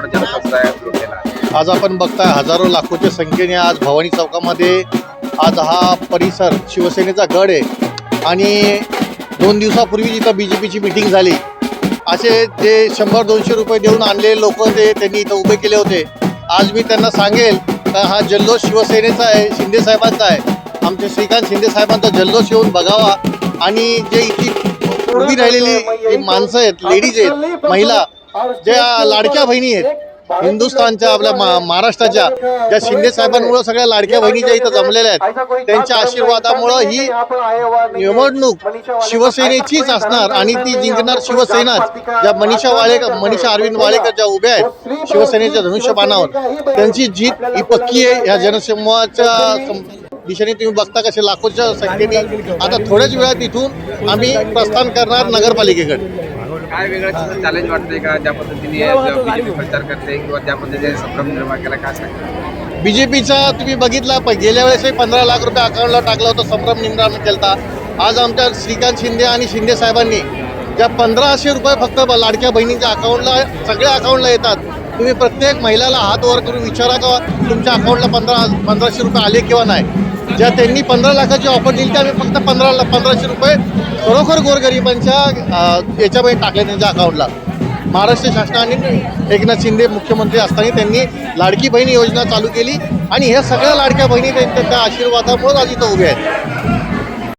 मोठा जनसमुदाय आज आपण बघताय हजारो लाखोच्या संख्येने आज भवानी चौकामध्ये आज हा परिसर शिवसेनेचा गड आहे. आणि दोन दिवसापूर्वी जिथं बी जे पीची मिटिंग झाली असे जे शंभर दोनशे रुपये देऊन आणलेले लोक ते त्यांनी इथं उभे केले होते. आज मी त्यांना सांगेल का हा जल्लोष शिवसेनेचा आहे शिंदे साहेबांचा आहे. आमचे श्रीकांत शिंदे साहेबांचा जल्लोष येऊन बघावा. आणि जे इतकी उभी राहिलेली माणसं आहेत लेडीज आहेत महिला ज्या लाडक्या बहिणी आहेत हिंदुस्थानच्या आपल्या मा- महाराष्ट्राच्या ज्या शिंदे साहेबांमुळे सगळ्या लाडक्या बहिणी ज्या इथं जमलेल्या आहेत त्यांच्या आशीर्वादामुळं ही निवडणूक शिवसेनेचीच असणार आणि ती जिंकणार शिवसेनाच. ज्या मनीषा वाळेकर मनीषा अरविंद वाळेकर ज्या उभ्या आहेत शिवसेनेच्या धनुष्यबाणावर त्यांची जीत ही पक्की आहे. या जनसमूहाच्या दिशेने तुम्ही बघता कसे लाखोच्या संख्येने आता थोड्याच वेळात इथून आम्ही प्रस्थान करणार नगरपालिकेकडे. काय वेगळं चॅलेंज वाटतंय का? ज्या पद्धतीने बीजेपी प्रचार करते किंवा ज्या पद्धतीने संभ्रम निर्माण केला काय सांगता बीजेपीचा तुम्ही बघितला प- गेल्या वेळेसही पंधरा लाख रुपये अकाउंटला टाकला होता संभ्रम निर्माण केलता. आज आमच्या श्रीकांत शिंदे आणि शिंदे साहेबांनी ज्या पंधराशे रुपये फक्त लाडक्या बहिणीच्या अकाउंटला सगळ्या अकाउंटला येतात. तुम्ही प्रत्येक महिलाला हात वर करून विचारा का तुमच्या अकाउंटला पंधरा पंधराशे रुपये आले किंवा नाही? ज्या त्यांनी पंधरा लाखाची ऑफर दिली त्या फक्त पंधरा पंधराशे रुपये खरोखर गोरगरिबांच्या याच्यामध्ये टाकले त्यांच्या अकाउंटला महाराष्ट्र शासनाने एकनाथ शिंदे मुख्यमंत्री असताना त्यांनी लाडकी बहीण योजना चालू केली आणि ह्या सगळ्या लाडक्या बहिणी त्यांच्या त्या आशीर्वादामुळे आज इथं उभ्या आहेत.